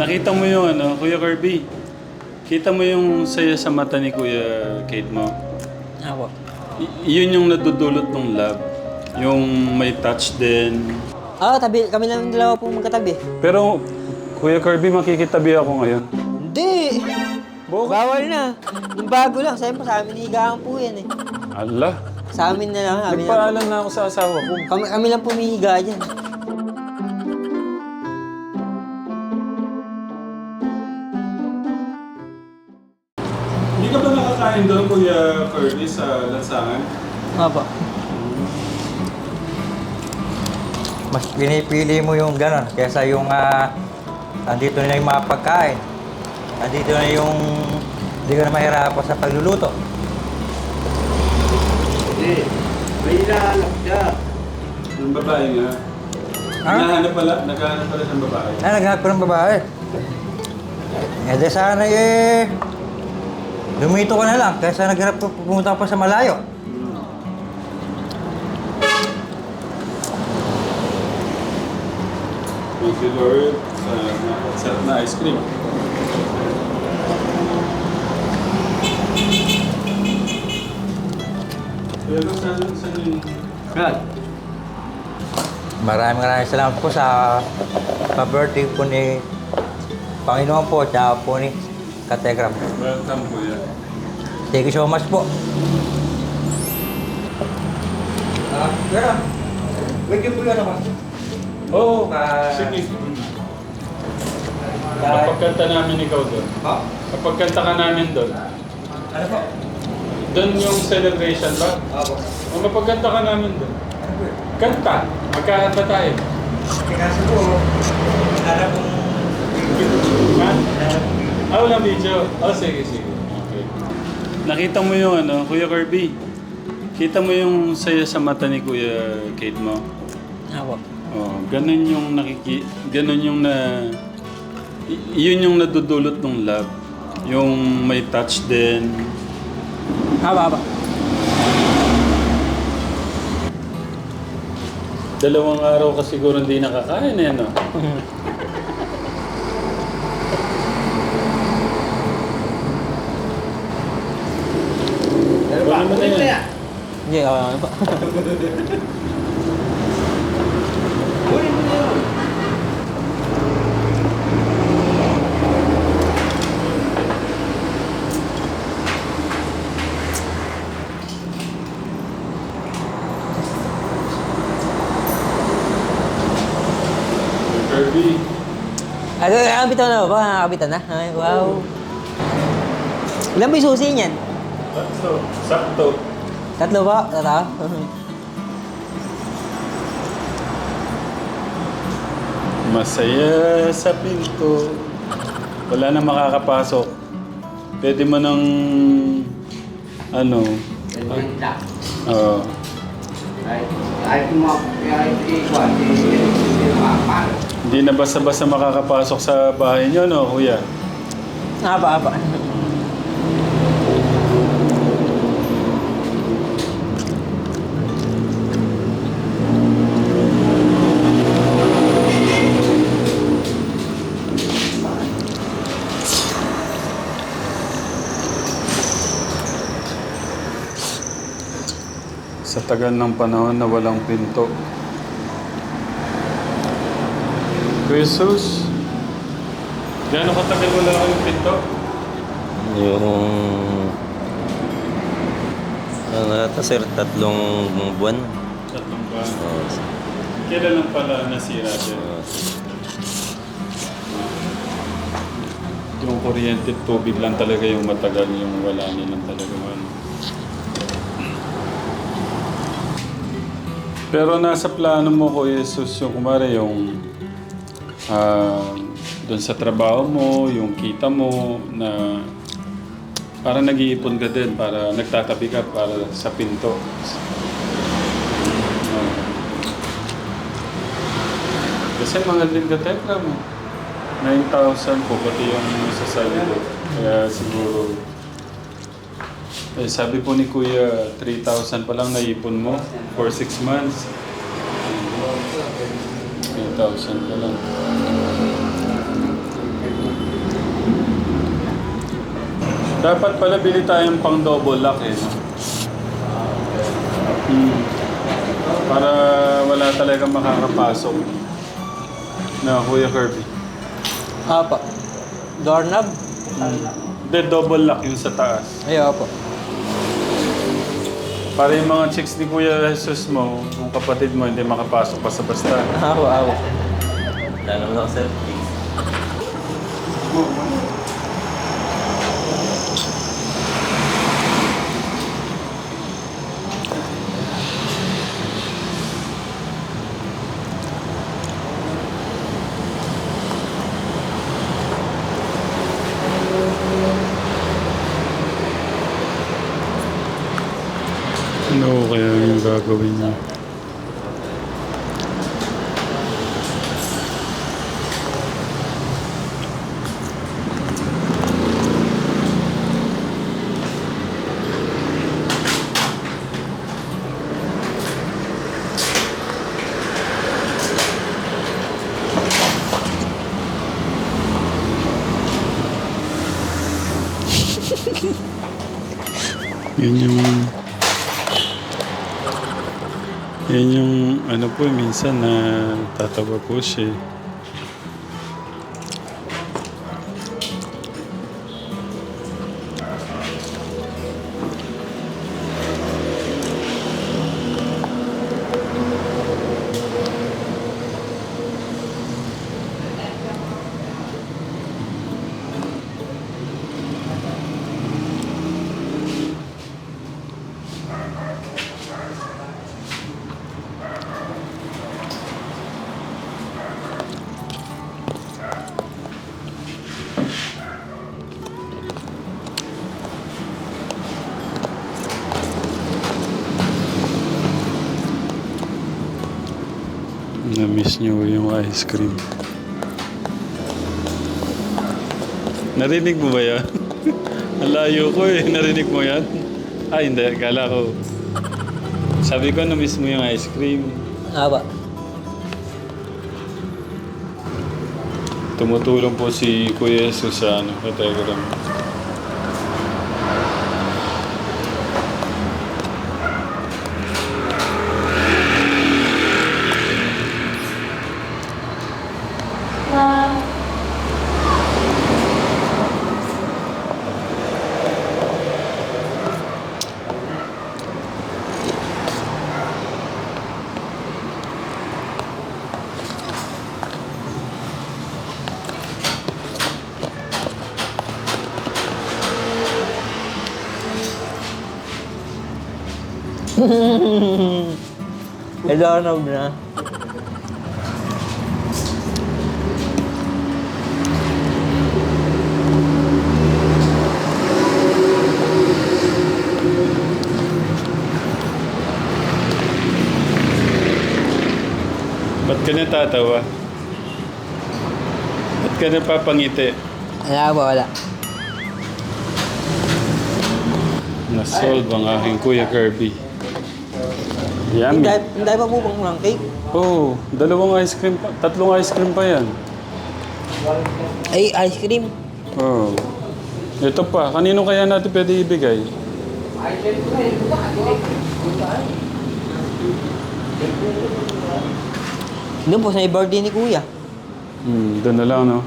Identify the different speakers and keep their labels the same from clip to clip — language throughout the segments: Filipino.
Speaker 1: Nakita mo yung ano, Kuya Kirby? Kita mo yung saya sa mata ni Kuya Kate mo?
Speaker 2: Ako.
Speaker 1: Y- yun yung nadudulot ng love. Yung may touch din.
Speaker 2: Ah, tabi, kami lang dalawa po magkatabi.
Speaker 1: Pero, Kuya Kirby, makikitabi ako ngayon.
Speaker 2: Hindi!
Speaker 1: Bakit?
Speaker 2: Bawal na. Yung bago lang, siyempre sa amin higaan po yan eh.
Speaker 1: Allah.
Speaker 2: Sa amin na lang, amin lang.
Speaker 1: Nagpaalam na ako sa asawa ko.
Speaker 2: Kami, kami lang pumihiga dyan.
Speaker 1: Nakakain doon, Kuya Kirby, sa lansangan?
Speaker 2: Opo.
Speaker 3: Mas pinipili mo yung gano'n kaysa yung ah, andito na yung mga pagkain. Andito na yung hindi ka na mahirapan sa pagluluto.
Speaker 4: Hindi. May hinahanap siya.
Speaker 1: Yung babae nga.
Speaker 3: Ha?
Speaker 1: Naghahanap pala, naghahanap pala ng babae.
Speaker 3: Ah, naghanap ko ng babae. Eh, di sana eh, lumito ka na lang kaysa naghanap ko pumunta pa sa malayo.
Speaker 1: Thank you, Lord, sa sarap na ice cream. Pero saan yung...
Speaker 4: Brad,
Speaker 3: Maraming maraming salamat po sa pa-birthday po ni Panginoon po at po ni Kategram.
Speaker 1: Welcome, Kuya.
Speaker 3: Thank you so much po. Ah, pero, medyo po yan naman.
Speaker 1: Oo, oh,
Speaker 3: Ah.
Speaker 1: sige. Kapagkanta namin ikaw doon.
Speaker 3: Ha?
Speaker 1: Kapagkanta ka namin doon.
Speaker 3: Ano po?
Speaker 1: Doon yung celebration ba?
Speaker 3: Ako.
Speaker 1: O mapagkanta ka namin doon.
Speaker 3: Ano po yun?
Speaker 1: Kanta. Magkakanta tayo.
Speaker 3: Kasi po, nara pong
Speaker 1: Ha?
Speaker 3: pong
Speaker 1: Ah, walang video. Oh, sige, sige. Okay. Nakita mo yung ano, Kuya Kirby? Kita mo yung saya sa mata ni Kuya Kate mo?
Speaker 2: Ako.
Speaker 1: Oh, ganun yung nakiki... Ganun yung na... y- yun yung nadudulot ng love. Yung may touch din.
Speaker 2: Haba, haba.
Speaker 1: Dalawang araw ka siguro hindi nakakain eh, no?
Speaker 4: ano ba?
Speaker 1: Kunin mo na
Speaker 4: Kunin mo
Speaker 1: yan.
Speaker 4: na yan.
Speaker 2: Hindi,
Speaker 4: yan.
Speaker 1: Kuya Kirby.
Speaker 2: Ano, nakabitan na ba? Nakabitan na? Ay, wow. Ilan ba yung susi niyan?
Speaker 1: Sakto. Sakto.
Speaker 2: Tatlo ba? Tata?
Speaker 1: Masaya sa pinto. Wala na makakapasok. Pwede mo nang... Ano?
Speaker 4: Ganda.
Speaker 1: Oo.
Speaker 4: Hindi
Speaker 1: na basta-basta makakapasok sa bahay niyo, no, kuya?
Speaker 2: Haba, haba.
Speaker 1: Tagal ng panahon na walang pinto. Jesus, gaano katagal wala kayong pinto?
Speaker 5: Yung... Ano ata sir, tatlong buwan.
Speaker 1: Tatlong ba?
Speaker 5: Oo.
Speaker 1: Kailan lang pala nasira din?
Speaker 5: Oo.
Speaker 1: Yung kuryente tubig lang talaga yung matagal, yung wala nilang talaga. Ano. Pero nasa plano mo ko, Jesus, yung kumare, yung ah, doon sa trabaho mo, yung kita mo, na parang nag-iipon ka din, para nagtatabi ka para sa pinto. Ah. kasi mga din ka tekra mo. 9,000 po, pati yung sasabi ko. Kaya siguro, eh, sabi po ni Kuya, 3,000 pa lang naipon mo for 6 months. 3,000 pa lang. Dapat pala bili tayong pang double lock eh. Hmm. Para wala talaga makakapasok. Na Kuya Kirby.
Speaker 2: Apa? Doorknob?
Speaker 1: Hmm. De double lock yung sa taas.
Speaker 2: Ay, apa.
Speaker 1: Para yung mga chicks ni Kuya Jesus mo, yung kapatid mo, hindi makapasok basta-basta.
Speaker 2: Ako, ako.
Speaker 5: Wala naman ako, sir.
Speaker 1: Ano kaya yung gagawin niya? Yun yung... Yan yung ano po, minsan na tatawa niyo yung ice cream. Narinig mo ba yan? Ang layo ko eh. Narinig mo yan? Ay, hindi. Kala ko. Sabi ko, na-miss mo yung ice cream.
Speaker 2: Opo.
Speaker 1: Tumutulong po si Kuya Jesus sa ano, kay
Speaker 2: Doorknob na.
Speaker 1: Ba't ka natatawa? Ba't ka napapangiti?
Speaker 2: Wala po, wala.
Speaker 1: Na-solve ang aking Kuya Kirby. Yummy.
Speaker 2: Hindi, hindi pa po pang lang cake.
Speaker 1: Oh, dalawang ice cream pa. Tatlong ice cream pa yan.
Speaker 2: Ay, ice cream.
Speaker 1: Oh. Ito pa. Kanino kaya natin pwede ibigay?
Speaker 2: Doon po sa birthday ni Kuya.
Speaker 1: Hmm, doon na lang, no?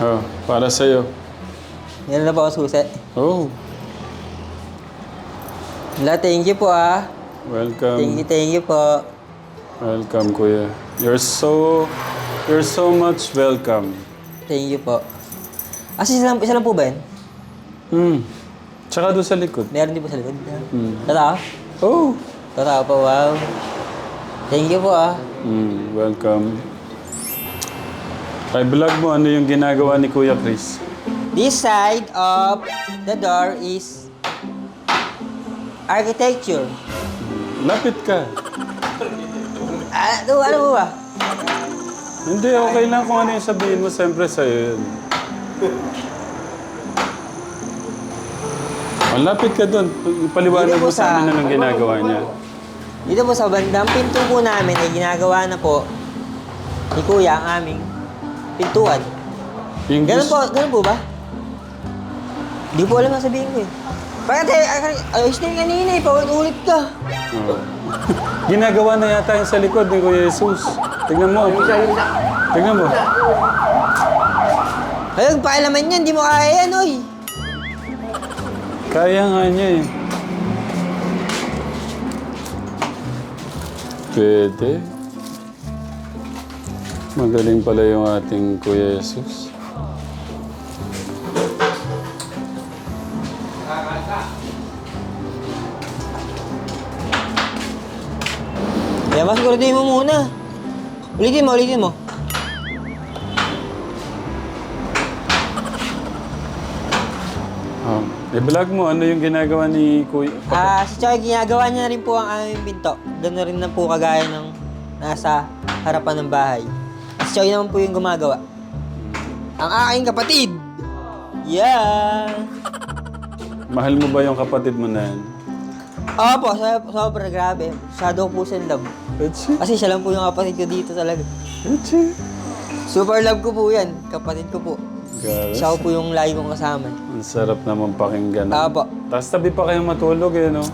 Speaker 1: Oh, para sa'yo.
Speaker 2: Meron na po ako susi.
Speaker 1: Oh,
Speaker 2: Wala, thank you po ah.
Speaker 1: welcome.
Speaker 2: Thank you, thank you po.
Speaker 1: Welcome, Kuya. You're so, you're so much welcome.
Speaker 2: Thank you po. Ah, isa lang, isa lang po ba yun?
Speaker 1: Hmm. Tsaka doon sa likod.
Speaker 2: Meron din po sa likod.
Speaker 1: Hmm.
Speaker 2: Totoo?
Speaker 1: Oh.
Speaker 2: Totoo po, wow. Thank you po ah.
Speaker 1: Hmm, welcome. Kay vlog mo, ano yung ginagawa ni Kuya Chris?
Speaker 2: This side of the door is architecture.
Speaker 1: Lapit ka.
Speaker 2: Ah, ano, ano po ba?
Speaker 1: Hindi, okay lang kung ano yung sabihin mo. Siyempre sa'yo yun. Oh, lapit ka doon. Paliwanag
Speaker 2: po
Speaker 1: mo sa
Speaker 2: sa-
Speaker 1: amin anong ginagawa niya.
Speaker 2: Dito po sa bandang pinto po namin ay ginagawa na po ni Kuya ang aming pintuan.
Speaker 1: Yung
Speaker 2: Ganun
Speaker 1: gusto-
Speaker 2: po, ganun po ba? Hindi po alam ang sabihin ko eh. Bakit eh, ay- ayos na yung kanina eh, paulit-ulit ka.
Speaker 1: Oo. Ginagawa na yata yung sa likod ni Kuya Jesus. Tingnan mo. Tingnan mo.
Speaker 2: Ayun, pakilaman yan, di mo kaya yan, oy.
Speaker 1: Kaya nga niya eh. Pwede. Magaling pala yung ating Kuya Jesus.
Speaker 2: Kaya mas siguraduhin mo muna. Ulitin mo, ulitin mo.
Speaker 1: Um, i-vlog mo, ano yung ginagawa ni Kuya?
Speaker 2: Ah, si Choy, ginagawa niya rin po ang aming pinto. Gano'n rin na po kagaya ng nasa harapan ng bahay. Si Choy naman po yung gumagawa. Ang aking kapatid! Yeah!
Speaker 1: Mahal mo ba yung kapatid mo na yan?
Speaker 2: Opo, so, sobra grabe. Shadow po siya love.
Speaker 1: Echi,
Speaker 2: Kasi siya lang po yung kapatid ko dito talaga.
Speaker 1: echi.
Speaker 2: Super love ko po yan, kapatid ko po.
Speaker 1: Garas.
Speaker 2: Siya po yung lagi kong kasama.
Speaker 1: Ang sarap naman pakinggan.
Speaker 2: Opo.
Speaker 1: Tapos tabi pa kayong matulog eh, no?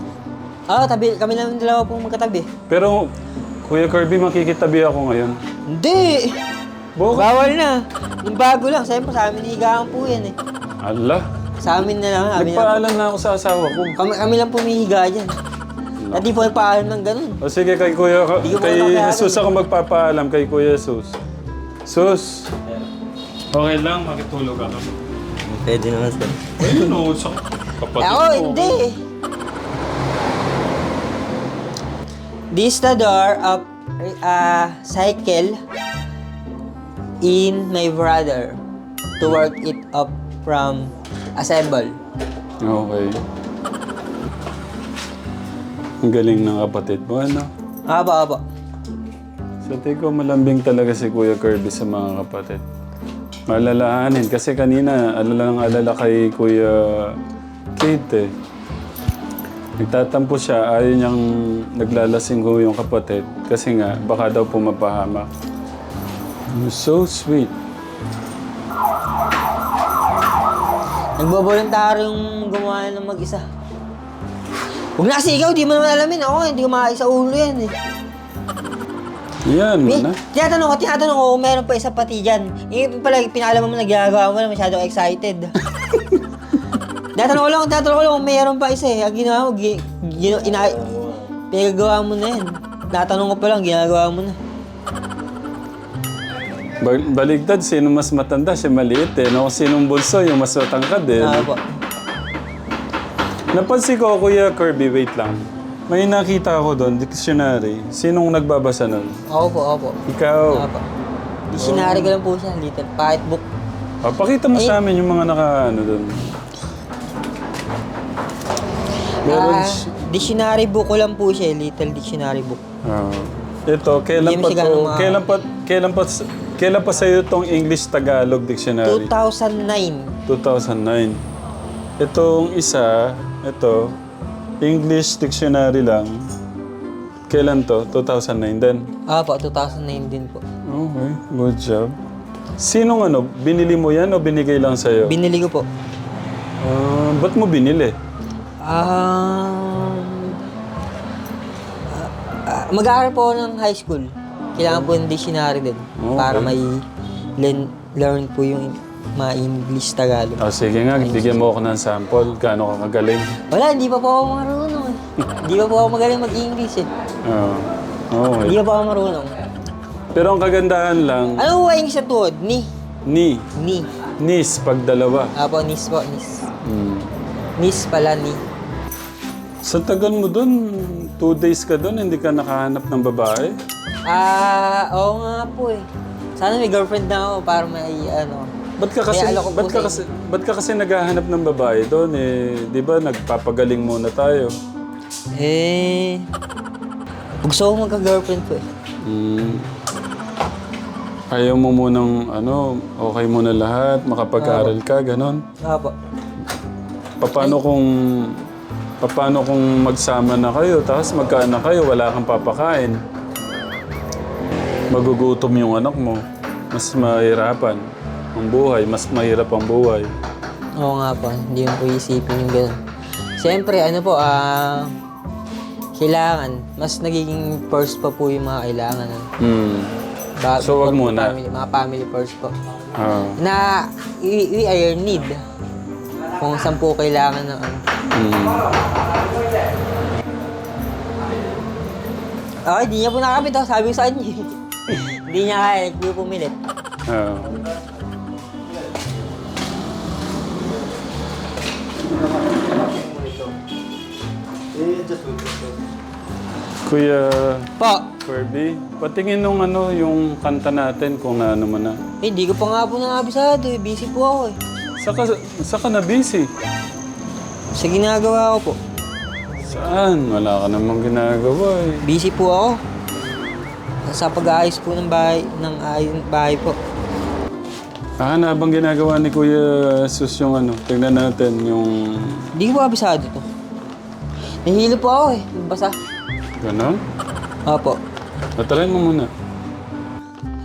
Speaker 2: Ah, tabi, kami naman dalawa po magkatabi.
Speaker 1: Pero, Kuya Kirby, makikitabi ako ngayon.
Speaker 2: Hindi!
Speaker 1: Bakit?
Speaker 2: Bawal na. Yung bago lang, siyempre sa amin higaan po yan eh.
Speaker 1: Allah.
Speaker 2: Sa amin na lang, amin.
Speaker 1: Nagpaalam na ako sa asawa ko.
Speaker 2: Kami, kami lang po may higa dyan. At di po nagpaalam ng ganun.
Speaker 1: O sige, kay Kuya,
Speaker 2: Di ko
Speaker 1: kay
Speaker 2: muna
Speaker 1: Jesus ako magpapaalam, kay Kuya Jesus. Sus, okay lang, makitulog ako.
Speaker 5: Pwede naman sir.
Speaker 1: Ayun o, sa kapatid
Speaker 2: Eh, ako,
Speaker 1: mo.
Speaker 2: hindi. This the door of uh, cycle in my brother to work it up from assemble.
Speaker 1: Okay. Ang galing ng kapatid mo, ano?
Speaker 2: Aba, aba.
Speaker 1: Sa tingin ko, malambing talaga si Kuya Kirby sa mga kapatid. Malalahanin. Kasi kanina, alala ng alala kay Kuya Kate eh. Nagtatampo siya, ayaw niyang naglalasing ho yung kapatid. Kasi nga, baka daw pumapahamak. You're so sweet.
Speaker 2: Nagboboluntaryo yung gumawa ng mag-isa. Huwag na kasi ikaw, di mo naman alamin. Ako, hindi ko makakisa ulo yan eh.
Speaker 1: Yan
Speaker 2: Eh,
Speaker 1: na.
Speaker 2: tinatanong ko, tinatanong ko kung meron pa isa pati dyan. Eh, pala, pinaalam mo na ginagawa mo na masyadong excited. tinatanong ko lang, tinatanong ko lang kung meron pa isa eh. Ang ginawa mo, gi, ina, pinagagawa mo na yan. Tinatanong ko pa lang, ginagawa mo na.
Speaker 1: Ba- baligtad, sino mas matanda? Siya maliit eh. No? Sinong bulso, yung mas matangkad eh.
Speaker 2: Ah,
Speaker 1: no?
Speaker 2: po.
Speaker 1: Napansin ko, Kuya Kirby, wait lang. May nakita ako doon, dictionary. Sinong nagbabasa nun?
Speaker 2: Ako po, ako po.
Speaker 1: Ikaw.
Speaker 2: Ako po. Dictionary ko lang po siya, little pocket book.
Speaker 1: Ah, pakita mo sa amin yung mga naka, ano doon. Meron
Speaker 2: Ah,
Speaker 1: si-
Speaker 2: dictionary book ko lang po siya, little dictionary book.
Speaker 1: Ah. ito, kailan
Speaker 2: Hindi
Speaker 1: pa
Speaker 2: mo siya
Speaker 1: to?
Speaker 2: ganun ma-
Speaker 1: Kailan pa, kailan pa, kailan pa sa'yo itong English-Tagalog dictionary?
Speaker 2: 2009.
Speaker 1: 2009. Itong isa, ito, English dictionary lang. Kailan to? 2009 din.
Speaker 2: Ah po, 2009 din po.
Speaker 1: Okay, good job. Sinong ano, binili mo yan o binigay lang sa'yo?
Speaker 2: Binili ko po.
Speaker 1: Ah, ba't mo binili?
Speaker 2: Um, ah, mag-aaral po ako ng high school. Kailangan po ng dictionary din.
Speaker 1: Okay.
Speaker 2: Para may learn, learn po yung mga English Tagalog.
Speaker 1: Ah, sige nga, bigyan mo ako ng sample. Gaano ka kagaling?
Speaker 2: Wala, hindi pa po ako marunong eh. Hindi pa po ako magaling mag-English eh.
Speaker 1: Ah, okay.
Speaker 2: Hindi pa po ako marunong.
Speaker 1: Pero ang kagandahan lang,
Speaker 2: Ano po ang English na tuhod? Ni.
Speaker 1: ni,
Speaker 2: Ni.
Speaker 1: nis, pag dalawa.
Speaker 2: Apo, nis po, nis.
Speaker 1: Hmm.
Speaker 2: Nis pala, ni.
Speaker 1: Sa tagal mo dun, two days ka dun, hindi ka nakahanap ng babae?
Speaker 2: Ah, oo nga po eh. Sana may girlfriend na ako para may ano.
Speaker 1: Ba't ka kasi,
Speaker 2: alok ko
Speaker 1: ba't ka kasi, ba't ka kasi naghahanap ng babae doon eh? Di ba nagpapagaling muna tayo?
Speaker 2: Eh, gusto ko magka-girlfriend po eh.
Speaker 1: Hmm. Ayaw mo munang, ano, okay muna lahat, makapag-aral ka, ganon.
Speaker 2: Apo.
Speaker 1: Paano kung, paano kung magsama na kayo, tapos magkaanak kayo, wala kang papakain? magugutom yung anak mo. Mas mahirapan ang buhay. Mas mahirap ang buhay.
Speaker 2: Oo nga po, hindi po isipin yung gano'n. Siyempre, ano po, ah... kailangan, mas nagiging first pa po yung mga kailangan. Ano.
Speaker 1: Hmm.
Speaker 2: Ba-
Speaker 1: So, wag muna.
Speaker 2: Family, mga family first po.
Speaker 1: Ah.
Speaker 2: Na, we, we are need. Kung saan po kailangan ng ano.
Speaker 1: Hmm.
Speaker 2: Okay, di niya po nakakapit oh. Sabi ko sa kanya. eh. Hindi niya kaya, hindi po pumilit.
Speaker 1: Ah. Kuya
Speaker 2: Po,
Speaker 1: Kirby, patingin nung ano, yung kanta natin kung na ano mo na.
Speaker 2: eh, hindi ko pa nga po nakabisado eh. Busy po ako eh.
Speaker 1: Saka, saka na busy.
Speaker 2: Sa ginagawa ko po.
Speaker 1: Saan? Wala ka namang ginagawa eh.
Speaker 2: Busy po ako. Sa pag-aayos po ng bahay, ng ayon bahay po.
Speaker 1: Ah, na bang ginagawa ni Kuya Sus yung ano? Tingnan natin yung...
Speaker 2: Hindi ko kabisado to. Nahihilo po ako eh. Basa.
Speaker 1: Ganon?
Speaker 2: Opo.
Speaker 1: Natry mo muna.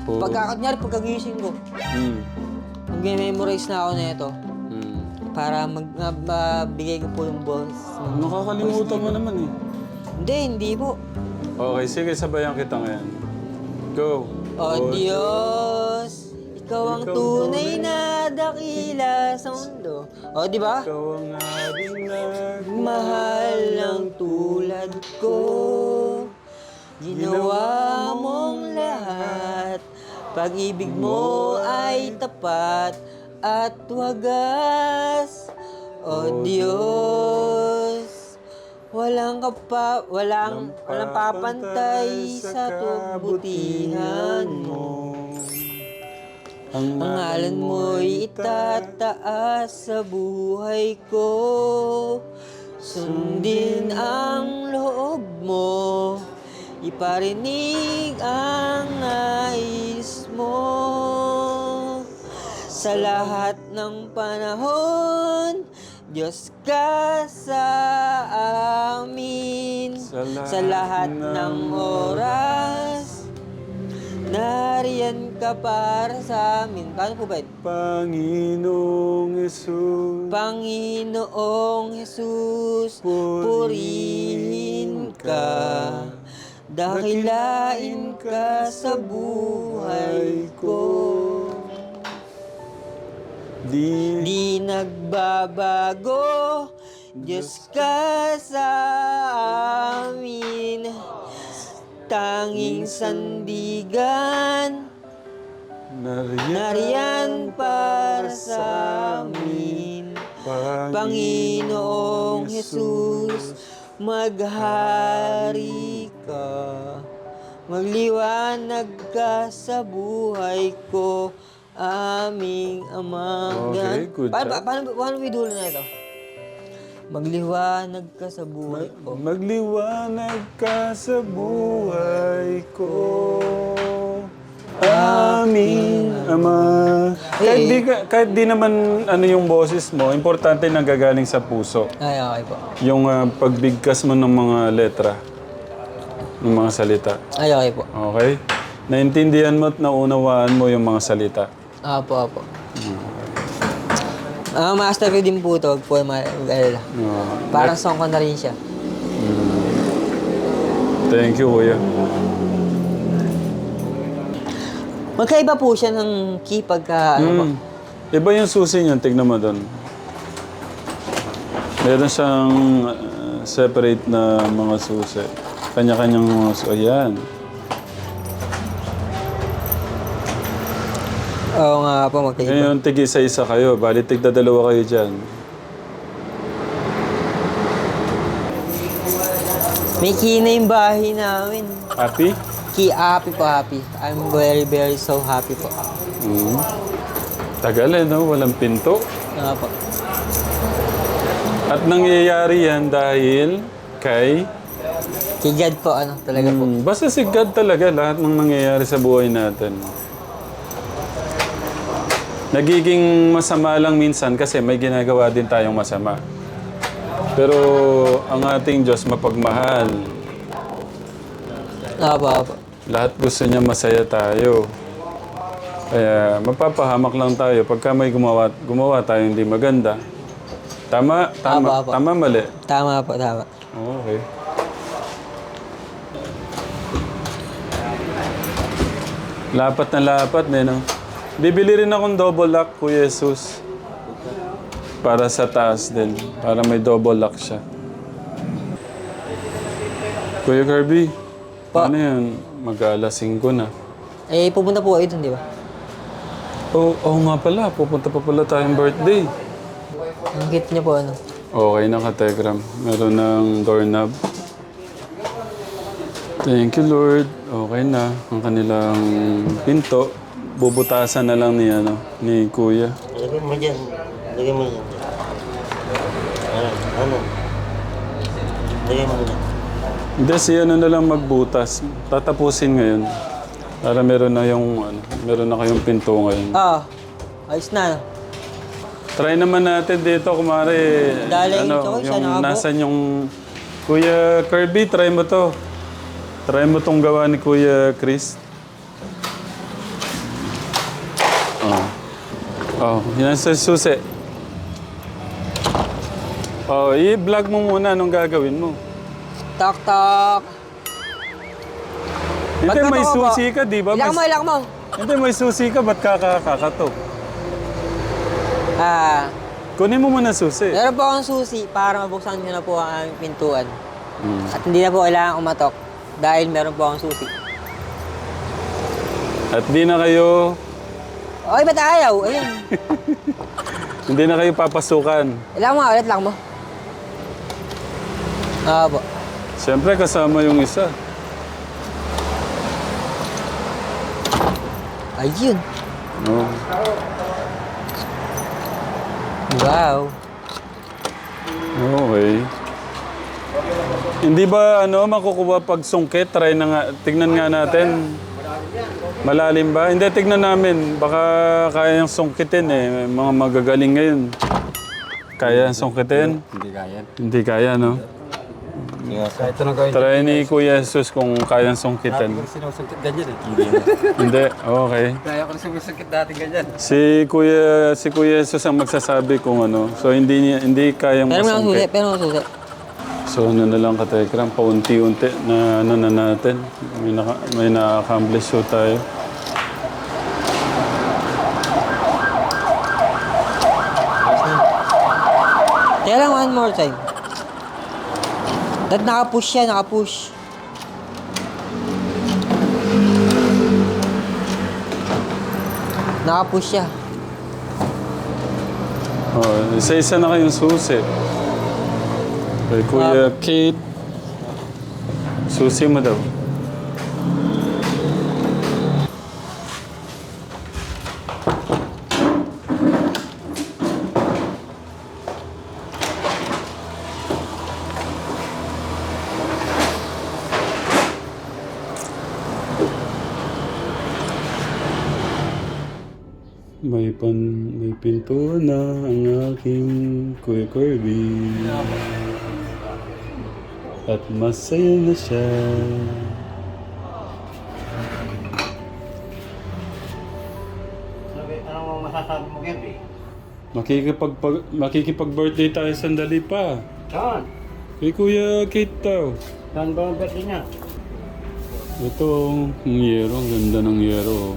Speaker 1: Oo.
Speaker 2: Pagka, kunyari, pagkagising ko,
Speaker 1: Hmm.
Speaker 2: mag-memorize na ako na ito. Para mag, ma- mabigay ko po yung boss.
Speaker 1: Nakakalimutan mo naman eh.
Speaker 2: Hindi, hindi po.
Speaker 1: Okay, sige, sabayan kita ngayon. Go.
Speaker 2: O Diyos, ikaw ang
Speaker 1: Ikaw
Speaker 2: tunay na dakila sa mundo. O, di ba?
Speaker 1: Ikaw ang ating nag...
Speaker 2: Mahal ng tulad ko Ginawa mong lahat Pag-ibig mo ay tapat At wagas. O Diyos. Walang kapa, walang, walang papantay sa kabutihan mo.
Speaker 1: Ang
Speaker 2: Ang ngalan mo'y itataas sa buhay ko. Sundin ang loob mo. Iparinig ang nais mo Sa lahat ng panahon Diyos ka sa amin
Speaker 1: Sa lahat
Speaker 2: Sa lahat
Speaker 1: ng
Speaker 2: oras Nariyan ka para sa amin. Paano po ba?
Speaker 1: Panginoong Yesus.
Speaker 2: Panginoong Jesus, purihin ka. Dakilain ka sa buhay ko.
Speaker 1: Di,
Speaker 2: Di nagbabago, Diyos ka sa amin. Tanging sandigan,
Speaker 1: nariyan,
Speaker 2: nariyan para sa amin. Panginoong Jesus, maghari ka. Magliwanag ka sa buhay ko, aming Ama.
Speaker 1: Okay, good
Speaker 2: paano,
Speaker 1: job.
Speaker 2: paano, paano may dulo na ito? Magliwanag ka sa buhay ko.
Speaker 1: Magliwanag ka sa buhay ko. Aming Ama. Kahit di, ka- kahit di naman ano yung boses mo, importante na gagaling sa puso.
Speaker 2: Ay, okay po.
Speaker 1: Yung ah, pagbigkas mo ng mga letra, ng mga salita.
Speaker 2: Ay, okay po.
Speaker 1: Okay? Naintindihan mo at naunawaan mo yung mga salita.
Speaker 2: Apo, apo. Ah, master ko din po ito. Huwag po mag-alala.
Speaker 1: Oo.
Speaker 2: Parang song ko na rin siya.
Speaker 1: Thank you, Kuya.
Speaker 2: Magkaiba po siya ng key pagka, ano po.
Speaker 1: Mm. Iba yung susi niyan, tignan mo doon. Meron siyang uh, separate na mga susi. Kanya-kanyang mga susi. Ayan.
Speaker 2: Oo nga po, magkaiba.
Speaker 1: Ngayon, tig isa-isa kayo. Bali, tigda dalawa kayo dyan.
Speaker 2: May key na yung bahay namin.
Speaker 1: Happy?
Speaker 2: Key, happy po, happy. I'm very, very so happy po.
Speaker 1: Mm. Tagal eh, no? Walang pinto.
Speaker 2: Nga po.
Speaker 1: At nangyayari yan dahil kay...
Speaker 2: Kay God po, ano, talaga po.
Speaker 1: Mm, basta si God talaga lahat ng nangyayari sa buhay natin. Nagiging masama lang minsan kasi may ginagawa din tayong masama. Pero ang ating Diyos mapagmahal.
Speaker 2: Apo, apo.
Speaker 1: Lahat gusto niya masaya tayo. Kaya mapapahamak lang tayo pagka may gumawa, gumawa tayo hindi maganda. Tama? Tama,
Speaker 2: Apo, apo.
Speaker 1: tama mali?
Speaker 2: Tama po, tama.
Speaker 1: Okay. Lapat na lapat, eh, no? Bibili rin akong double lock, Kuya Jesus. Para sa taas din. Para may double lock siya. Kuya Kirby,
Speaker 2: Pa.
Speaker 1: ano yan? Mag-alasing ko na.
Speaker 2: Eh, pupunta po kayo dun, di ba?
Speaker 1: Oo oh, nga pala, pupunta pa pala tayong birthday.
Speaker 2: Ang cute niya po, ano.
Speaker 1: Okay na ka, Tegram. Meron ng doorknob. Thank you, Lord. Okay na. Ang kanilang pinto. Bubutasan na lang ni, ano, ni Kuya.
Speaker 5: Lagyan mo dyan. Lagyan mo dyan. Ano? Ano? Lagyan mo dyan.
Speaker 1: Hindi, si ano na lang magbutas. Tatapusin ngayon. Para meron na yung, ano, meron na kayong pinto ngayon.
Speaker 2: Ah, ayos na.
Speaker 1: Try naman natin dito, kumari.
Speaker 2: Dali,
Speaker 1: ano,
Speaker 2: ito, siya
Speaker 1: yung
Speaker 2: nakabo.
Speaker 1: nasan yung... Kuya Kirby, try mo to. Try mo tong gawa ni Kuya Chris. Oh, yan sa susi. Oh, i-vlog mo muna anong gagawin mo.
Speaker 2: Tak, tak.
Speaker 1: Hindi,
Speaker 2: Ba't
Speaker 1: may susi ka, di ba?
Speaker 2: Ilang mo,
Speaker 1: May,
Speaker 2: ilang mo.
Speaker 1: hindi, may susi ka, ba't kakakatok?
Speaker 2: Ah,
Speaker 1: Kunin mo muna susi.
Speaker 2: meron po akong susi para mabuksan nyo na po ang aming pintuan.
Speaker 1: Mm.
Speaker 2: At hindi na po kailangan umatok dahil meron po akong susi.
Speaker 1: At di na kayo,
Speaker 2: Okay, ba't ayaw? Ayun.
Speaker 1: hindi na kayo papasukan.
Speaker 2: Ilang mo, ulit lang mo. Ah, po.
Speaker 1: Siyempre, kasama yung isa.
Speaker 2: Ayun.
Speaker 1: Oh.
Speaker 2: Wow.
Speaker 1: Okay. Hindi ba ano makukuha pag sungkit? Try na nga. Tignan nga natin. Malalim ba? Hindi, tignan namin. Baka kaya yung sungkitin eh. May mga magagaling ngayon. Kaya sungkitin?
Speaker 4: Hindi kaya.
Speaker 1: Hindi kaya, no?
Speaker 4: Kahit gawin.
Speaker 1: Try ni Kuya Jesus kung kayang sungkitin.
Speaker 4: Sinusungkit ganyan eh.
Speaker 1: Hindi, okay.
Speaker 4: Kaya ko sinusungkit dati ganyan.
Speaker 1: Si Kuya si Kuya Jesus ang magsasabi kung ano. So hindi niya hindi kayang
Speaker 2: Pero may susi, pero may susi.
Speaker 1: So ano na lang katekram, paunti-unti na ano na natin. May, naka, may na-accomplish so tayo.
Speaker 2: Teka lang, one more time. Dahil nakapush siya, nakapush. Nakapush siya.
Speaker 1: Oh, isa-isa na kayong susi. Kay Kuya Kate. Susi mo daw. May pan may pinto na ang aking Kuya Kirby at masaya na siya.
Speaker 4: Anong masasabi mo, Gabi?
Speaker 1: Makikipag, makikipag-birthday tayo sandali pa.
Speaker 4: Saan?
Speaker 1: Kay Kuya Kate daw.
Speaker 4: Saan ba ang birthday niya?
Speaker 1: Ito, ang yero. Ang ganda ng yero.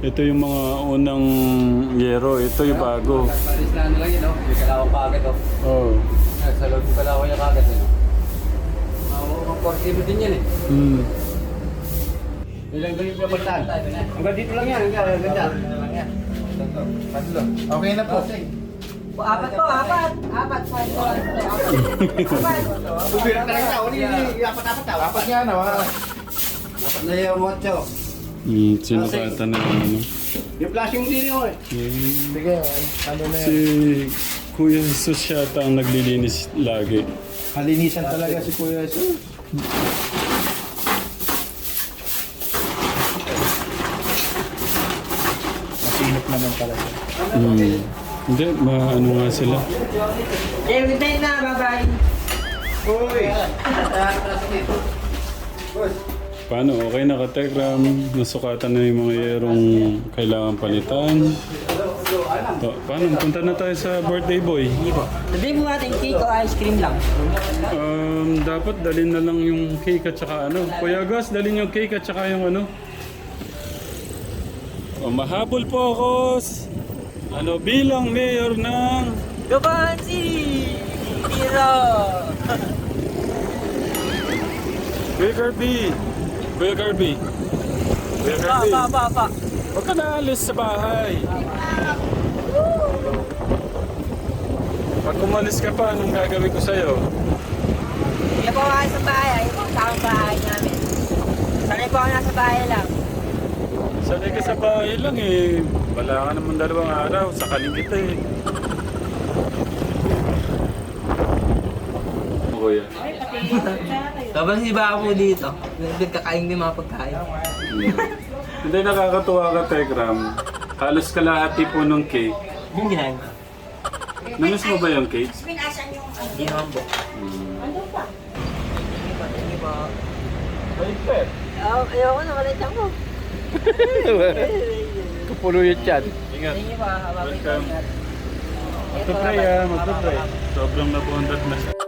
Speaker 1: Ito yung mga unang yero. Ito yung bago.
Speaker 4: Paris na ano lang yun, eh, no? May kalawang pa agad, oh.
Speaker 1: Oo.
Speaker 4: Sa loob yung kalawang niya kagad, eh, no? 140 din yan eh.
Speaker 1: Hmm.
Speaker 4: Ilang galing pa magtaan? Hanggang dito lang yan, hanggang hanggang dyan. Tatlo. Okay na po.
Speaker 2: Apat po, apat. Apat,
Speaker 4: apat. Apat. talaga tao. Apat, apat tao. Apat nga na. Apat na yung watcho.
Speaker 1: Hmm, sinukatan na yung ano.
Speaker 4: Yung flashing din yun eh.
Speaker 1: Hmm.
Speaker 4: Sige, ano na yun.
Speaker 1: Si Kuya Jesus yata ang naglilinis lagi.
Speaker 4: Kalinisan talaga si Kuya Jesus. Masinop naman talaga.
Speaker 1: Hmm. Hindi, maano nga sila.
Speaker 2: Okay, good night na. Bye-bye.
Speaker 4: Uy!
Speaker 1: Paano? Okay na ka-Tegram? Nasukatan na yung mga yerong kailangan palitan? Pa- paano? Punta na tayo sa birthday boy.
Speaker 2: Hindi po. Sabihin po natin cake o ice cream lang.
Speaker 1: Um, dapat dalhin na lang yung cake at saka ano. Kuya Gus, dalhin yung cake at saka yung ano. O, mahabol po ako. Ano, bilang mayor ng...
Speaker 2: Gabansi! Hero!
Speaker 1: Kuya Kirby! Kuya Kirby! Kuya
Speaker 2: Pa,
Speaker 1: Kirby!
Speaker 2: pa, pa, pa.
Speaker 1: Huwag ka na alis sa bahay. Pag umalis ka pa, anong gagawin ko sa'yo?
Speaker 2: Hindi po ako sa bahay. Ayun po ang taong bahay namin. Sanay po ako nasa bahay lang.
Speaker 1: Sanay ka sa bahay lang eh. Wala ka naman dalawang araw. Sakaling kita eh. Kuya.
Speaker 2: Kapag si ba po dito, nagkakain din mga pagkain.
Speaker 1: Hindi nakakatuwa ka, Tegram. Halos kalahati po ng cake.
Speaker 2: Yung ginagawa.
Speaker 1: Namiss mo ba yung cake?
Speaker 2: Hindi naman po. Hindi po.
Speaker 1: Bait
Speaker 2: Oh, ayoko na, malit ako.
Speaker 4: Kapulo yung chan.
Speaker 1: Ingat.
Speaker 2: Hindi po, habang
Speaker 1: Welcome. Magpapray ah, magpapray. Sobrang nabundat na siya.